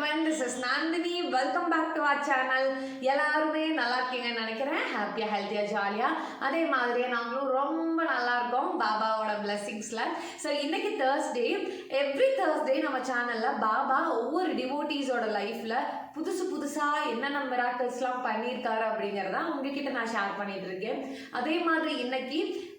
Everyone this is Nandini welcome back to our channel எல்லாருமே நல்லா இருக்கீங்கன்னு நினைக்கிறேன். ஹாப்பியாக ஹெல்த்தியாக ஜாலியாக அதே மாதிரியே நாங்களும் ரொம்ப நல்லா இருக்கோம். பாபாவோட பிளெஸிங்ஸில் ஸோ இன்னைக்கு தேர்ஸ்டே எவ்ரி தேர்ஸ்டே நம்ம சேனலில் பாபா ஒவ்வொரு டிவோட்டீஸோட லைஃப்பில் புதுசு புதுசாக என்னென்ன மிராக்கிள்ஸ்லாம் பண்ணியிருக்காரு அப்படிங்கிறத உங்ககிட்ட நான் ஷேர் பண்ணிட்டு இருக்கேன் அதே மாதிரி இன்னைக்கு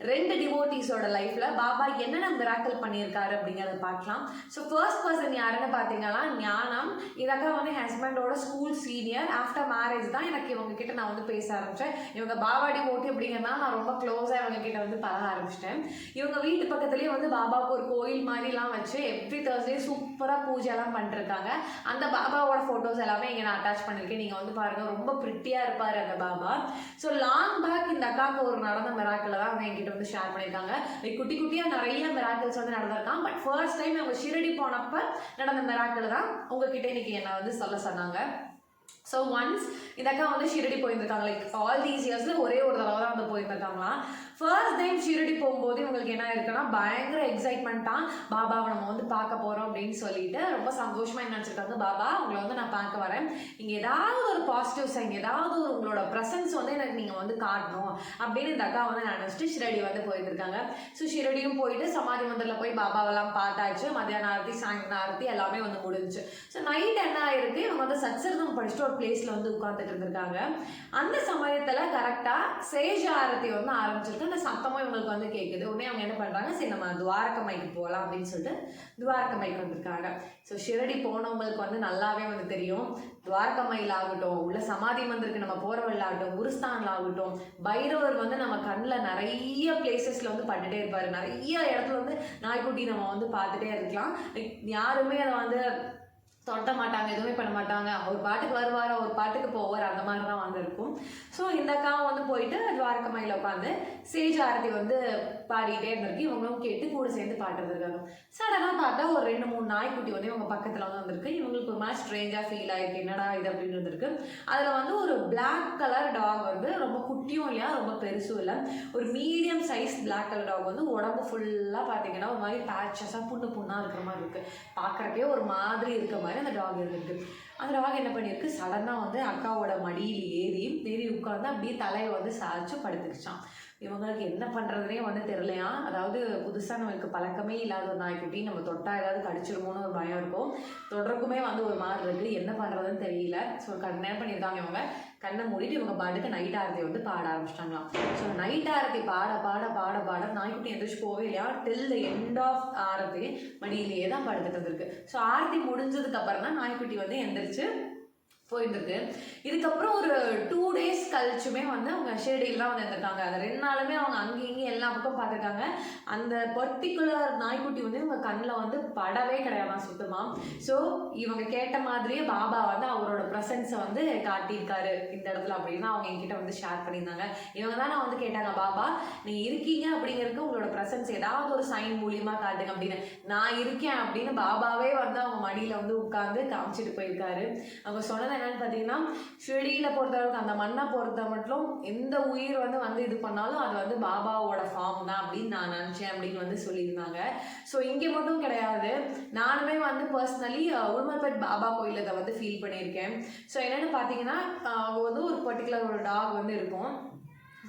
ரெண்டு டிவோட்டீஸோட லைஃப்பில் பாபா என்னென்ன மிராக்கிள் பண்ணியிருக்காரு அப்படிங்கிறத பார்க்கலாம். ஸோ ஃபர்ஸ்ட் பர்சன் யாருன்னு பார்த்தீங்கன்னா ஞானம். இதக்கா வந்து ஹஸ்பண்டோட ஸ்கூல் சீனியர் ஆஃப்டர் மேரேஜ் தான் எனக்கு இவங்க கிட்ட நான் வந்து பேச ஆரம்பித்தேன் இவங்க பாபா டிவோட்டி அப்படிங்கிறனா நான் ரொம்ப க்ளோஸாக இவங்க கிட்ட வந்து பழக ஆரம்பிச்சிட்டேன். இவங்க வீட்டு பக்கத்துலேயே வந்து பாபாவுக்கு ஒரு கோயில் மாதிரிலாம் வச்சு எவ்ரி தேர்ஸ்டே சூப்பராக பூஜைலாம் பண்ணிருக்காங்க அந்த பாபா ஃபோட்டோஸ் எல்லாமே இங்கே நான் அட்டாச் பண்ணியிருக்கேன். நீங்கள் வந்து பாருங்கள் ரொம்ப ப்ரிட்டியாக இருப்பார் அந்த பாபா. ஸோ லாங் பேக் இந்த அக்காவுக்கு ஒரு நடந்த மிராக்கில் தான் அவங்க என்கிட்ட வந்து ஷேர் பண்ணியிருக்காங்க. லைக் குட்டி குட்டியாக நிறைய மிராக்கிள்ஸ் வந்து நடந்திருக்கான் பட் ஃபர்ஸ்ட் டைம் அவங்க ஷிரடி போனப்ப நடந்த மிராக்கிள் தான் உங்ககிட்ட இன்னைக்கு என்ன வந்து சொல்ல சொன்னாங்க. ஸோ ஒன்ஸ் இந்த அக்கா வந்து ஷிரடி போயிருந்திருக்காங்க. லைக் ஆல் தீஸ் இயர்ஸில் ஒரே ஒரு தடவை தான் வந்து போயிருந்திருக்காங்களாம். ஃபர்ஸ்ட் டைம் ஷிரடி போ அவங்களுக்கு என்ன இருக்குன்னா பயங்கர எக்ஸைட்மெண்ட்டாக பாபாவை நம்ம வந்து பார்க்க போகிறோம் அப்படின்னு சொல்லிட்டு ரொம்ப சந்தோஷமாக என்ன நினச்சிருக்காங்க பாபா உங்களை வந்து நான் பார்க்க வரேன். இங்கே ஏதாவது ஒரு பாசிட்டிவ் சைன் ஏதாவது ஒரு உங்களோட ப்ரெசன்ஸ் வந்து எனக்கு நீங்கள் வந்து காட்டணும். அப்படின்னு இந்த அக்கா வந்து நினச்சிட்டு ஷிரடி வந்து போயிருந்திருக்காங்க ஸோ ஷிரடியும் போயிட்டு சமாதி மந்திரில் போய் பாபாவெல்லாம் பார்த்தாச்சு. மத்தியான ஆரத்தி சாயங்காலம் ஆரத்தி எல்லாமே வந்து முடிஞ்சு ஸோ நைட் என்ன ஆயிருக்கு? இவங்க வந்து சத்சர்தம் படிச்சுட்டு ஒரு பிளேஸில் வந்து உட்காந்துட்டு இருந்திருக்காங்க. அந்த சமயத்தில் கரெக்டாக சேஜ ஆரத்தி வந்து ஆரம்பிச்சிருக்கு. அந்த சத்தமும் இவங்களுக்கு வந்து கேட்குது உடனே அவங்க என்ன பண்ணுறாங்க சரி நம்ம துவாரகமைக்கு போகலாம் அப்படின்னு சொல்லிட்டு துவாரகமைக்கு வந்திருக்காங்க. ஸோ ஷிரடி போனவங்களுக்கு வந்து நல்லாவே வந்து தெரியும். துவாரகமையில் ஆகட்டும் உள்ள சமாதி மந்திருக்கு நம்ம போகிற ஆகட்டும் குருஸ்தானில் ஆகட்டும் பைரவர் வந்து நம்ம கண்ணில் நிறைய பிளேசஸில் வந்து பட்டுட்டே இருப்பார். நிறைய இடத்துல வந்து நாய்க்குட்டி நம்ம வந்து பார்த்துட்டே இருக்கலாம். யாருமே அதை வந்து தொட்ட மாட்டாங்க எதுவுமே பண்ண மாட்டாங்க. அவர் பாட்டுக்கு வருவார் அவர் பாட்டுக்கு போவார் அந்த மாதிரி தான் வந்து இருக்கும். ஸோ இந்த அக்காவும் வந்து போயிட்டு துவாரகமையில் உட்காந்து சேஜ் ஆரத்தி வந்து பாடிக்கிட்டே இருந்திருக்கு. இவங்களும் கேட்டு கூட சேர்ந்து பாட்டு இருக்காங்க. சடனாக பார்த்தா ஒரு ரெண்டு மூணு நாய்க்குட்டி வந்து இவங்க பக்கத்தில் வந்து வந்திருக்கு. இவங்களுக்கு ஒரு மாதிரி ஸ்ட்ரேஞ்சாக ஃபீல் ஆயிருக்கு. என்னடா இது அப்படின்னு இருந்திருக்கு. அதில் வந்து ஒரு பிளாக் கலர் டாக் வந்து ரொம்ப குட்டியும் இல்லையா ரொம்ப பெருசும் இல்லை. ஒரு medium size black colour dog வந்து உடம்பு ஃபுல்லாக பார்த்தீங்கன்னா ஒரு மாதிரி பேச்சஸாக புண்ணு புண்ணாக இருக்கிற மாதிரி இருக்குது பார்க்குறக்கே ஒரு மாதிரி இருக்க மாதிரி அந்த டாக் இருந்திருக்கு. அந்த டாக் என்ன பண்ணியிருக்கு? சடனாக வந்து அக்காவோட மடியில் ஏறி ஏறி உட்காந்து அப்படியே தலையை வந்து சாய்ச்சி படுத்துக்கிச்சான் இவங்களுக்கு என்ன பண்ணுறதுனே வந்து தெரியலையா? அதாவது புதுசாக நம்மளுக்கு பழக்கமே இல்லாத ஒரு நாய்க்குட்டி நம்ம தொட்டா ஏதாவது கடிச்சிருமோன்னு ஒரு பயம் இருக்கும். தொடர்க்குமே வந்து ஒரு மாதிரி இருக்குது என்ன பண்ணுறதுன்னு தெரியல. ஸோ கண்ணே பண்ணியிருக்காங்க இவங்க. கண்ணை மூடிட்டு இவங்க பாட்டுக்கு நைட் ஆரத்தி வந்து பாட ஆரம்பிச்சிட்டாங்களாம். ஸோ நைட் ஆரத்தி பாட பாட பாட பாட நாய்க்குட்டி எந்திரிச்சு போவே இல்லையா? Till the end of Aarti மடியிலேயே தான் படுத்துட்டு இருந்திருக்கு. ஸோ ஆரத்தி முடிஞ்சதுக்கு அப்புறம் தான் நாய்க்குட்டி வந்து எந்திரிச்சு போயிட்டுருக்கு. இதுக்கப்புறம் ஒரு டூ டேஸ் கழிச்சுமே வந்து அவங்க ஷிரடியில் தான் வந்து இருந்திருக்காங்க அது ரெண்டு நாளுமே அவங்க அங்கேயும் இங்கேயும் எல்லா பக்கம் பார்த்துருக்காங்க. அந்த பர்டிகுலர் நாய்க்குட்டி வந்து இவங்க கண்ணில் வந்து படவே கிடையாதான் சுத்தமாக ஸோ இவங்க கேட்ட மாதிரியே பாபா வந்து அவரோட ப்ரெசன்ஸை வந்து காட்டியிருக்காரு. இந்த இடத்துல அப்படின்னு அவங்க என்கிட்ட வந்து ஷேர் பண்ணியிருந்தாங்க. இவங்க தான் நான் வந்து கேட்டாங்க பாபா நீங்கள் இருக்கீங்க அப்படிங்கிறதுக்கு உங்களோட ப்ரெசன்ஸ் ஏதாவது ஒரு சைன் மூலியமாக காட்டுங்க அப்படின்னு. நான் இருக்கேன் அப்படின்னு பாபாவே வந்து அவங்க மடியில் வந்து உட்காந்து காமிச்சிட்டு போயிருக்காரு. அவங்க சொன்னதை என்னன்னு பார்த்தீங்கன்னா செடியில் பொறுத்தளவுக்கு அந்த மண்ணை பொறுத்த மட்டும் எந்த உயிர் வந்து வந்து இது பண்ணாலும் அது வந்து பாபாவோட ஃபார்ம் தான் அப்படின்னு நான் நினச்சேன் அப்படின்னு வந்து சொல்லியிருந்தாங்க. ஸோ இங்கே மட்டும் கிடையாது. நானுமே வந்து பர்சனலி உருமல்பேட் பாபா கோயில் இதை வந்து ஃபீல் பண்ணியிருக்கேன். ஸோ என்னென்னு பார்த்தீங்கன்னா வந்து ஒரு பர்டிகுலர் ஒரு டாக் வந்து இருக்கும்.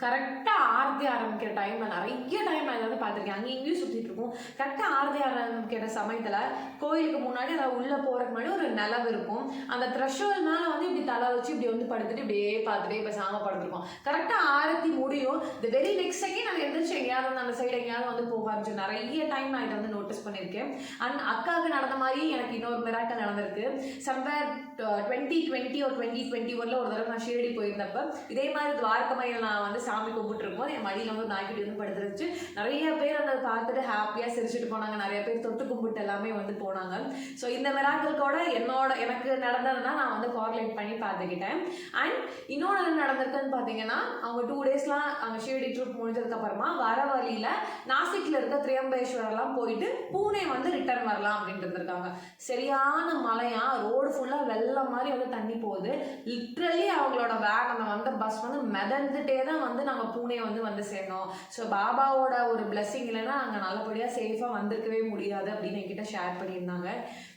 கரெக்டாக ஆரத்தி ஆரம்பிக்கிற டைமில் நிறைய டைம் நான் வந்து பார்த்துருக்கேன். அங்கேயும் இங்கேயும் சுற்றிட்டு இருக்கும். கரெக்டாக ஆர்த்தி ஆரம்பிக்கிற சமயத்தில் கோயிலுக்கு முன்னாடி அதாவது உள்ளே போகிறதுக்கு முன்னாடி ஒரு நிலவு இருக்கும். அந்த த்ரெஷோல் மேலே வந்து இப்படி தலை வச்சு இப்படி வந்து படுத்துட்டு இப்படியே பார்த்துட்டே இப்போ சாம படுத்துருக்கோம் கரெக்டாக ஆரத்தி முடியும். இந்த வெரி நெக்ஸ்ட் செகண்ட் நான் எந்திரிச்சு எங்கேயாவது வந்து அந்த சைடு எங்கேயாவது வந்து போக ஆரம்பிச்சு நிறைய டைம் நான் இதை வந்து நோட்டீஸ் பண்ணியிருக்கேன். அண்ட் அக்காவுக்கு நடந்த மாதிரி எனக்கு இன்னொரு மிராக்கள் நடந்திருக்கு. சம்வேர் டுவெண்ட்டி டுவெண்ட்டி ஒரு டுவெண்ட்டி டுவெண்ட்டி ஒன்ல ஒரு தடவை நான் ஷிரடி போயிருந்தப்ப இதே மாதிரி துவாரகமையில் நான் வந்து சாமி கும்பிட்டு இருக்கும்போது என் மடியில் வந்து நாய்க்குட்டி வந்து படுத்துருச்சு நிறைய பேர் அதை பார்த்துட்டு ஹாப்பியாக சிரிச்சுட்டு போனாங்க. நிறைய பேர் தொட்டு கும்பிட்டு எல்லாமே வந்து போனாங்க. ஸோ இந்த மிராக்களுக்கோட என்னோட எனக்கு நடந்ததுன்னா நான் வந்து கோரிலேட் பண்ணி பார்த்துக்கிட்டேன். அண்ட் இன்னொன்று என்ன நடந்திருக்குன்னு பார்த்தீங்கன்னா அவங்க டூ டேஸ்லாம் அவங்க ஷிரடி ட்ரிப் முடிஞ்சதுக்கப்புறமா வர வழியில் நாசிக்கில் இருக்க திரியம்பேஸ்வரெல்லாம் போயிட்டு பூனே வந்து ரிட்டர்ன் வரலாம் அப்படின்ட்டு இருந்திருக்காங்க. சரியான மழையா ரோடு ஃபுல்லாக வெள்ளம் மாதிரி வந்து தண்ணி போகுது. லிட்ரலி அவங்களோட வேன் அந்த வந்த பஸ் வந்து மிதந்துட்டே தான் வந்து வந்து நாங்கள் பூனே வந்து வந்து சேர்ந்தோம். ஸோ பாபாவோட ஒரு blessing இல்லைன்னா நாங்கள் நல்லபடியாக சேஃபாக வந்திருக்கவே முடியாது அப்படின்னு என்கிட்ட ஷேர் பண்ணியிருந்தாங்க.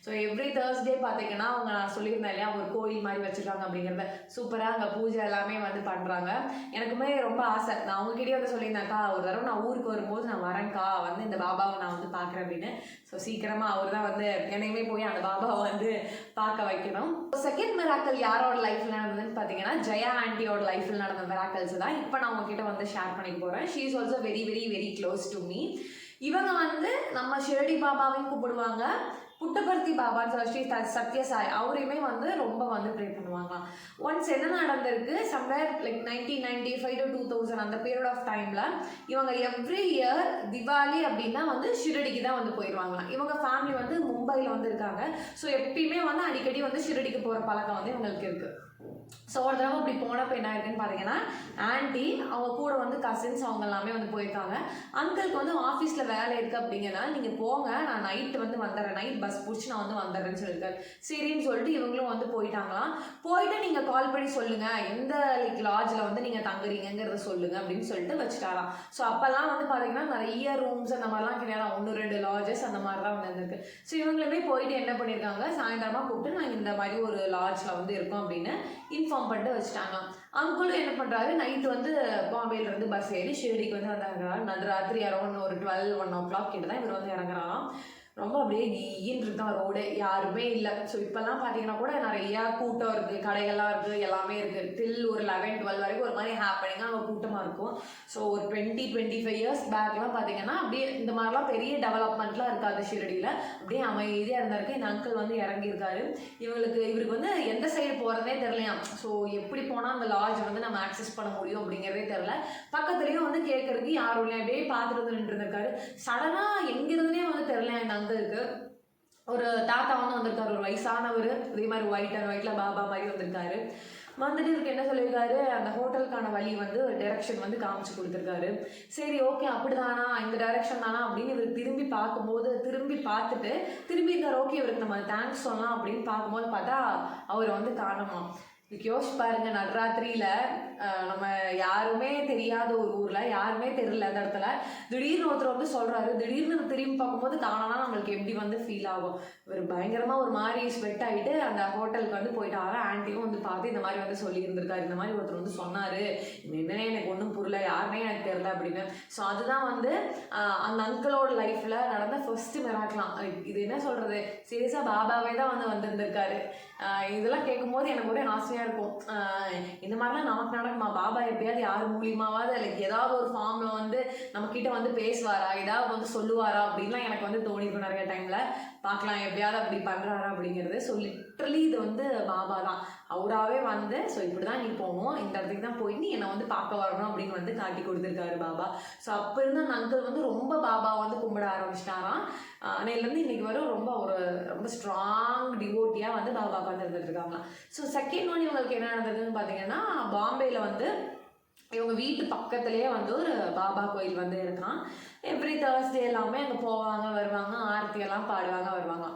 ஸோ எவ்ரி தேர்ஸ்டே பார்த்தீங்கன்னா அவங்க நான் சொல்லியிருந்தேன் இல்லையா ஒரு கோயில் மாதிரி வச்சுருக்காங்க அப்படிங்கிறத. சூப்பராக அங்கே பூஜை எல்லாமே வந்து பண்ணுறாங்க எனக்குமே ரொம்ப ஆசை. நான் அவங்ககிட்டயே வந்து சொல்லியிருந்தேன்க்கா ஒரு தடவை நான் ஊருக்கு வரும்போது நான் வரேன்க்கா வந்து இந்த பாபாவை நான் வந்து பார்க்குறேன் அப்படின்னு. ஸோ சீக்கிரமாக அவர் தான் வந்து என்னையுமே போய் அந்த பாபாவை வந்து பார்க்க வைக்கணும். செகண்ட் மிராக்கல் யாரோட லைஃப்பில் நடந்ததுன்னு பார்த்தீங்கன்னா ஜெயா ஆண்டியோட லைஃப்பில் நடந்த மிராக்கல்ஸ் தான். இப்போ நான் உங்ககிட்ட வந்து ஷேர் பண்ணிக்க போகிறேன் she is also very very very close to me இவங்க வந்து நம்ம ஷிரடி பாபாவையும் கூப்பிடுவாங்க. புட்டபர்த்தி பாபான்னு சொல்லி ஸ்ரீ சத்யசாய் அவரையுமே வந்து ரொம்ப வந்து ப்ரே பண்ணுவாங்களாம். ஒன்ஸ் என்ன நடந்திருக்கு? Somewhere like nineteen ninety five to two thousand அந்த பீரியட் ஆஃப் டைமில் இவங்க எவ்ரி இயர் திவாலி அப்படின்னா வந்து ஷிரடிக்கு தான் வந்து போயிடுவாங்களாம் இவங்க ஃபேமிலி வந்து மும்பையில் வந்து இருக்காங்க. ஸோ எப்பயுமே வந்து அடிக்கடி வந்து ஷிரடிக்கு போகிற பழக்கம் வந்து இவங்களுக்கு இருக்குது ஸோ ஒரு தடவை அப்படி போனப்போ என்ன இருக்குன்னு பார்த்தீங்கன்னா ஆன்ட்டி அவங்க கூட வந்து கசின்ஸ் அவங்க எல்லாமே வந்து போயிருக்காங்க. அங்கிளுக்கு வந்து ஆஃபீஸில் வேலை இருக்குது அப்படிங்கன்னா நீங்கள் போங்க நான் நைட்டு வந்து வந்துடுறேன். நைட் பஸ் பிடிச்சி நான் வந்து வந்துடுறேன்னு சொல்லியிருக்காரு சரின்னு சொல்லிட்டு இவங்களும் வந்து போயிட்டாங்களாம். போயிட்டு நீங்கள் கால் பண்ணி சொல்லுங்கள் எந்த லைக் லாட்ஜில் வந்து நீங்கள் தங்குறீங்கிறத சொல்லுங்கள் அப்படின்னு சொல்லிட்டு வச்சுட்டாராம். ஸோ அப்போல்லாம் வந்து பார்த்தீங்கன்னா நிறைய ரூம்ஸ் அந்த மாதிரிலாம் கிடையாது. ஒன்று ரெண்டு லாட்ஜஸ் அந்த மாதிரிலாம் வந்து இருந்திருக்கு ஸோ இவங்களுமே போயிட்டு என்ன பண்ணியிருக்காங்க சாயந்தரமாக கூப்பிட்டு நாங்கள் இந்த மாதிரி ஒரு லாட்ஜில் வந்து இருக்கோம் அப்படின்னு இன்ஃபார்ம் பண்ணிட்டு வச்சுட்டாங்க. அங்குளும் என்ன பண்ணுறாரு நைட்டு வந்து பாம்பேல இருந்து பஸ் ஏறி ஷிரடிக்கு வந்து வந்தாங்க நடுராத்திரி அரௌண்ட் ஒரு டுவெல் ஒன் ஓ கிளாக் கிட்ட தான் இவர் வந்து இறங்குறான் ரொம்ப அப்படியே ஈன்னு இருக்கான் ரோடு யாருமே இல்லை. ஸோ இப்போல்லாம் பார்த்தீங்கன்னா கூட நிறையா கூட்டம் இருக்குது கடைகள்லாம் இருக்குது எல்லாமே இருக்குது டில் ஒரு லெவன் டுவெல் வரைக்கும் ஒரு மாதிரி ஹாப்பனிங்காக அங்கே கூட்டமாக இருக்கும். ஸோ ஒரு டுவெண்ட்டி டுவெண்ட்டி ஃபைவ் இயர்ஸ் பேக்லாம் பார்த்தீங்கன்னா அப்படியே இந்த மாதிரிலாம் பெரிய டெவலப்மெண்ட்லாம் இருக்காது ஷிரடியில். அப்படியே அமைதியாக இருந்திருக்கு. என் அங்கிள் வந்து இறங்கியிருக்காரு. இவங்களுக்கு இவருக்கு வந்து எந்த சைடு போகிறதே தெரியலையாம் ஸோ எப்படி போனால் அந்த லாட்ஜ் வந்து நம்ம ஆக்சஸ் பண்ண முடியும் அப்படிங்கிறதே தெரில பக்கத்துலேயும் வந்து கேட்கறதுக்கு யாரும் இல்லை. அப்படியே பார்த்துட்டு வந்து நின்றுருக்காரு சடனாக எங்கிருந்துனே வந்து தெரில என் ஒரு தாத்தா வந்து வந்திருக்காரு ஒரு வயசானவர். இதே மாதிரி ஒயிட் அண்ட் ஒயிட்ல பாபா மாதிரி வந்திருக்காரு. வந்துட்டு இதுக்கு என்ன சொல்லியிருக்காரு? அந்த ஹோட்டலுக்கான வழி வந்து டைரக்ஷன் வந்து காமிச்சு கொடுத்துருக்காரு. சரி ஓகே அப்படிதானா? இந்த டைரக்ஷன் தானா? அப்படின்னு இவர் திரும்பி பார்க்கும்போது திரும்பி பார்த்துட்டு திரும்பி இந்த ஓகே இவருக்கு நம்ம தேங்க்ஸ் சொல்லலாம் அப்படின்னு பார்க்கும்போது பார்த்தா அவரை வந்து காணோமா இதுக்கு யோசிச்சு பாருங்க நடுராத்திரியில நம்ம யாருமே தெரியாத ஒரு ஊர்ல யாருமே தெரியல அந்த இடத்துல. திடீர்னு ஒருத்தர் வந்து சொல்றாரு திடீர்னு திரும்பி பார்க்கும்போது தானா நம்மளுக்கு எப்படி வந்து ஃபீல் ஆகும். இவர் பயங்கரமா ஒரு மாதிரி ஸ்வெட் ஆயிட்டு அந்த ஹோட்டலுக்கு வந்து போயிட்டாரா ஆன்ட்டியும் வந்து பார்த்து இந்த மாதிரி வந்து சொல்லி இருந்திருக்காரு இந்த மாதிரி ஒருத்தர் வந்து சொன்னாரு. இது என்னன்னே எனக்கு ஒன்றும் புரியல. யாருமே எனக்கு தெரியல அப்படின்னு. ஸோ அதுதான் வந்து அந்த அங்கிளோட லைஃப்ல நடந்த ஃபர்ஸ்ட் மிராக்கலாம் இது என்ன சொல்றது? சீரியஸா பாபாவே தான் வந்து வந்திருந்திருக்காரு. இதெல்லாம் கேட்கும்போது எனக்கு ஒரே ஆசையா இருக்கும். இந்த மாதிரிலாம் நமக்கு நடக்குமா பாபா எப்பயாவது யார் மூலியமாவது லைக் ஏதாவது ஒரு ஃபார்ம்ல வந்து நம்ம கிட்ட வந்து பேசுவாரா? ஏதாவது வந்து சொல்லுவாரா? அப்படின்லாம் எனக்கு வந்து தோணிருக்கும் நிறைய டைம்ல பார்க்கலாம் எப்படியாவது அப்படி பண்றாரா அப்படிங்கிறது. ஸோ லிட்ரலி இது வந்து பாபா தான். அவராகவே வந்து ஸோ இப்படி தான் நீ போகணும் இந்த இடத்துக்கு தான் போய் நீ என்னை வந்து பார்க்க வரணும் அப்படின்னு வந்து காட்டி கொடுத்துருக்காரு பாபா. ஸோ அப்போ இருந்த அந்த அங்கிள் வந்து ரொம்ப பாபா வந்து கும்பிட ஆரம்பிச்சிட்டாராம். அன்னையிலேருந்து இன்னைக்கு வரும் ரொம்ப ஒரு ரொம்ப ஸ்ட்ராங் டிவோட்டியாக வந்து பாபா வந்து இருக்காங்களாம் ஸோ செகண்ட் ஒன் இவங்களுக்கு என்ன நடந்ததுன்னு பார்த்தீங்கன்னா பாம்பேயில் வந்து இவங்க வீட்டு பக்கத்துலேயே வந்து ஒரு பாபா கோயில் வந்து இருக்கான் எவ்ரி தேர்ஸ்டே எல்லாமே அங்கே போவாங்க வருவாங்க ஆரத்தி எல்லாம் பாடுவாங்க வருவாங்க.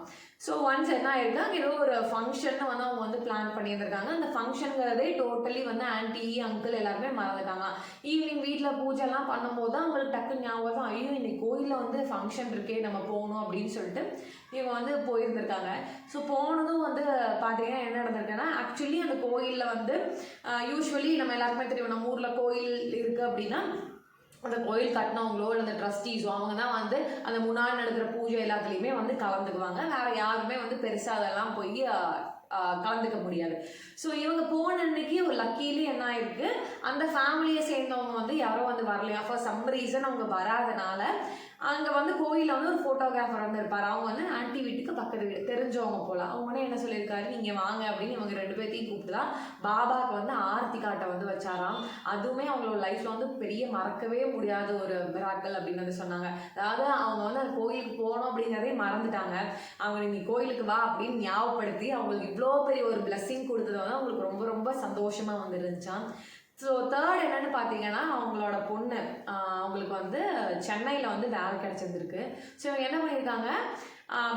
ஸோ ஒன்ஸ் என்ன ஆயிருக்கு அங்கே ஏதோ ஒரு ஃபங்க்ஷன் வந்து அவங்க வந்து பிளான் பண்ணியிருந்திருக்காங்க. அந்த ஃபங்க்ஷனுங்கிறதே டோட்டலி வந்து ஆன்ட்டி அங்கிள் எல்லாருமே மறந்துட்டாங்க. ஈவினிங் வீட்டில் பூஜைலாம் பண்ணும்போது தான் அவங்களுக்கு டக்குன்னு ஞாபகம் தான், ஐயோ இன்னைக்கு கோயிலில் வந்து ஃபங்க்ஷன் இருக்கே நம்ம போகணும் அப்படின்னு சொல்லிட்டு இவங்க வந்து போயிருந்திருக்காங்க. ஸோ போனதும் வந்து பார்த்தீங்கன்னா என்ன நடந்திருக்குன்னா ஆக்சுவலி அந்த கோயிலில் வந்து யூஸ்வலி நம்ம எல்லாருக்குமே தெரியும் நம்ம ஊரில் கோயில் இருக்குது அப்படின்னா அந்த கோயில் கட்டினவங்களோ இல்லை அந்த ட்ரஸ்டீஸோ அவங்க தான் வந்து அந்த முன்னாள் நடக்கிற பூஜை எல்லாத்துலேயுமே வந்து கலந்துக்குவாங்க. வேற யாருமே வந்து பெருசாக அதெல்லாம் போய் கலந்துக்க முடியாது. ஸோ இவங்க போன அன்னைக்கு ஒரு லக்கீலி என்ன ஆயிருக்கு? அந்த ஃபேமிலியை சேர்ந்தவங்க வந்து யாரோ வந்து வரலையா? ஃபார் சம் ரீசன் அவங்க வராதனால அங்கே வந்து கோயிலில் வந்து ஒரு ஃபோட்டோகிராஃபர் வந்து இருப்பார். அவங்க வந்து ஆன்ட்டி வீட்டுக்கு பக்கத்து வீடு தெரிஞ்சவங்க போல. அவங்க வந்து என்ன சொல்லியிருக்காரு? நீங்கள் வாங்க அப்படின்னு இவங்க ரெண்டு பேர்த்தையும் கூப்பிட்டு தான் பாபாவுக்கு வந்து ஆர்த்தி காட்டை வந்து வச்சாராம். அதுவுமே அவங்களோட லைஃப்பில் வந்து பெரிய மறக்கவே முடியாத ஒரு மிராக்கள் அப்படின்னு வந்து சொன்னாங்க. அதாவது அவங்க வந்து அந்த கோயிலுக்கு போகணும் அப்படிங்கிறதே மறந்துட்டாங்க. அவங்க நீங்கள் கோயிலுக்கு வா அப்படின்னு ஞாபகப்படுத்தி அவங்களுக்கு இவ்வளோ பெரிய ஒரு பிளஸ்ஸிங் கொடுத்தது வந்து அவங்களுக்கு ரொம்ப ரொம்ப சந்தோஷமாக வந்து இருந்துச்சான் ஸோ தேர்ட் என்னன்னு பார்த்தீங்கன்னா அவங்களோட பொண்ணு. அவங்களுக்கு வந்து சென்னையில் வந்து வேலை கிடச்சிருந்துருக்கு. ஸோ இவங்க என்ன பண்ணியிருக்காங்க?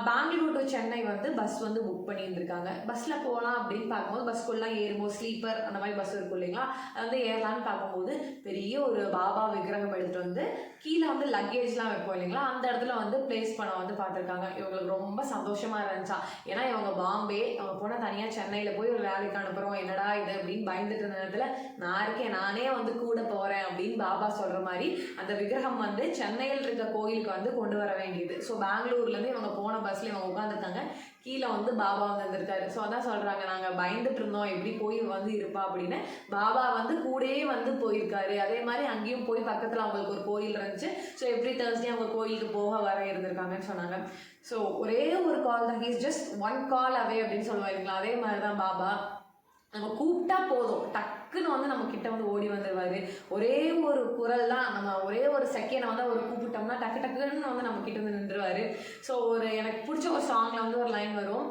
பெங்களூர் டு சென்னை வந்து பஸ் வந்து புக் பண்ணியிருந்திருக்காங்க. பஸ்ஸில் போகலாம் அப்படின்னு பார்க்கும்போது பஸ்க்குள்ளலாம் ஏறும்போது ஸ்லீப்பர் அந்த மாதிரி பஸ் இருக்கும் இல்லைங்களா? அது வந்து ஏறலான்னு பார்க்கும்போது பெரிய ஒரு பாபா விக்கிரகம் எடுத்துகிட்டு வந்து கீழே வந்து லக்கேஜ்லாம் வைப்போம் இல்லைங்களா? அந்த இடத்துல வந்து பிளேஸ் பண்ண வந்து பார்த்துருக்காங்க. இவங்களுக்கு ரொம்ப சந்தோஷமாக இருந்துச்சா? ஏன்னா இவங்க பாம்பே அவங்க போனால் தனியாக சென்னையில் போய் ஒரு வேலைக்கு அனுப்புகிறோம் என்னடா இது அப்படின்னு பயந்துட்டு இருந்த நேரத்தில் நான் இருக்கேன் நானே வந்து கூட போகிறேன் அப்படின்னு பாபா சொல்கிற மாதிரி அந்த விக்கிரகம் வந்து சென்னையில் இருக்க கோயிலுக்கு வந்து கொண்டு வர வேண்டியது. ஸோ பெங்களூர்லேருந்து இவங்க போன பஸ்ஸில் இவங்க உட்காந்துருக்காங்க கீழே வந்து பாபா வந்து வந்திருக்காரு ஸோ அதான் சொல்கிறாங்க நாங்கள் பயந்துட்டு இருந்தோம். எப்படி போய் வந்து இருப்பா? அப்படின்னு. பாபா வந்து கூடயே வந்து போயிருக்காரு. அதே மாதிரி அங்கேயும் போய் பக்கத்தில் அவங்களுக்கு ஒரு கோயில் இருந்துச்சு. ஸோ எவ்ரி தேர்ஸ்டே அவங்க கோயிலுக்கு போக வர இருந்திருக்காங்கன்னு சொன்னாங்க. ஸோ ஒரே ஒரு கால் தான். He's just one call away அப்படின்னு சொல்லுவாருங்களா அதே மாதிரி தான் பாபா. நம்ம கூப்பிட்டா போதும். டக்குன்னு வந்து நம்ம கிட்ட வந்து ஓடி வந்துடுவாரு ஒரே ஒரு குரல் தான் நம்ம ஒரே ஒரு செகண்ட் வந்து அவர் கூப்பிட்டோம்னா டக்கு டக்குன்னு வந்து நம்ம கிட்ட வந்து நின்றுவாரு. ஸோ ஒரு எனக்கு பிடிச்ச ஒரு சாங்ல வந்து ஒரு லைன் வரும்.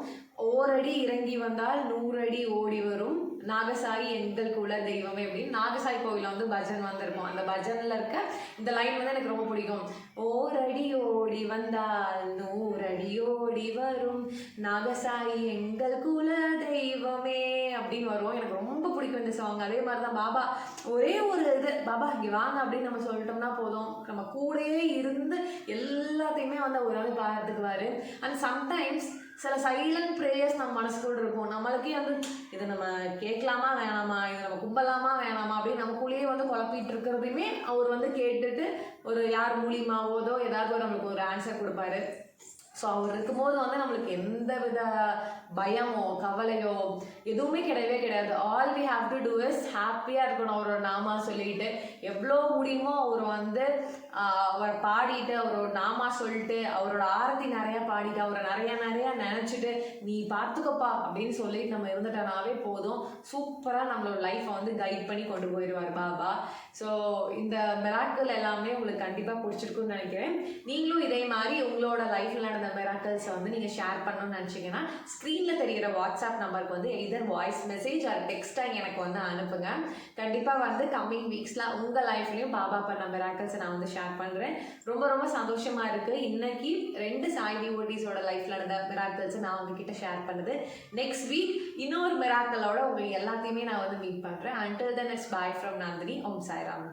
ஓரடி இறங்கி வந்தால் நூறடி ஓடி வரும். நாகசாயி எங்கள் குல தெய்வமே அப்படின்னு நாகசாய் கோவிலில் வந்து பஜன் வந்திருக்கும் அந்த பஜனில் இருக்க இந்த லைன் வந்து எனக்கு ரொம்ப பிடிக்கும். ஓரடி ஓடி வந்தால் நூறடி ஓடி வரும். நாகசாயி எங்கள் குல தெய்வமே அப்படின்னு வரும் எனக்கு ரொம்ப பிடிக்கும் இந்த சாங் அதே மாதிரி தான் பாபா ஒரே ஒரு இது பாபா இங்கே வாங்க அப்படின்னு நம்ம சொல்லிட்டோம்னா போதும். நம்ம கூடயே இருந்து எல்லாத்தையுமே வந்து ஒரு வந்து பார்த்துக்குவாரு அண்ட் சம்டைம்ஸ் சில சைலண்ட் ப்ரேயர்ஸ் நம்ம மனசுக்குள்ள இருக்கும். நம்மளுக்கே வந்து இதை நம்ம கேட்கலாமா வேணாமா? இதை நம்ம கும்பலாமா வேணாமா? அப்படின்னு நமக்குள்ளேயே வந்து குழப்பிட்டு இருக்கிறதையுமே அவர் வந்து கேட்டுட்டு ஒரு யார் மூலியமாவோதோ ஏதாவது ஒரு நம்மளுக்கு ஒரு ஆன்சர் கொடுப்பாரு. ஸோ அவர் இருக்கும்போது வந்து நம்மளுக்கு எந்த வித பயமோ கவலையோ எதுவுமே கிடையவே கிடையாது. All we have to do is ஹாப்பியாக இருக்கணும் அவரோட நாமா சொல்லிட்டு எவ்வளோ முடியுமோ அவர் வந்து அவரை பாடிட்டு அவரோட நாமா சொல்லிட்டு அவரோட ஆரத்தி நிறையா பாடிட்டு அவரை நிறையா நிறையா நினச்சிட்டு நீ பார்த்துக்கப்பா அப்படின்னு சொல்லிட்டு நம்ம இருந்துட்டனாவே போதும். சூப்பராக நம்மளோட லைஃப்பை வந்து கைட் பண்ணி கொண்டு போயிடுவார் பாபா. ஸோ இந்த மிராக்கள் எல்லாமே உங்களுக்கு கண்டிப்பாக பிடிச்சிருக்குன்னு நினைக்கிறேன். நீங்களும் இதே மாதிரி உங்களோட லைஃப்பில் நடந்த மிராக்கல்ஸை வந்து நீங்கள் ஷேர் பண்ணணும்னு நினச்சிங்கன்னா ஸ்க்ரீனில் தெரிகிற வாட்ஸ்அப் நம்பருக்கு வந்து எதர் வாய்ஸ் மெசேஜ் ஆர் டெக்ஸ்ட்டாக எனக்கு வந்து அனுப்புங்க. கண்டிப்பாக வந்து கம்மிங் வீக்ஸில் உங்கள் லைஃப்லேயும் பாபா பண்ண மிராக்கல்ஸை நான் வந்து ஷேர் பண்ணுறேன் ரொம்ப ரொம்ப சந்தோஷமாக இருக்குது இன்னைக்கு ரெண்டு சாய் டிவோட்டிஸோட லைஃப்பில் நடந்த மிராக்கல்ஸை நான் உங்ககிட்ட ஷேர் பண்ணுது. நெக்ஸ்ட் வீக் இன்னொரு மெராக்கலோட உங்களுக்கு எல்லாத்தையுமே நான் வந்து மீட் பண்ணுறேன் until the it's bye from Nandini Om Sairam.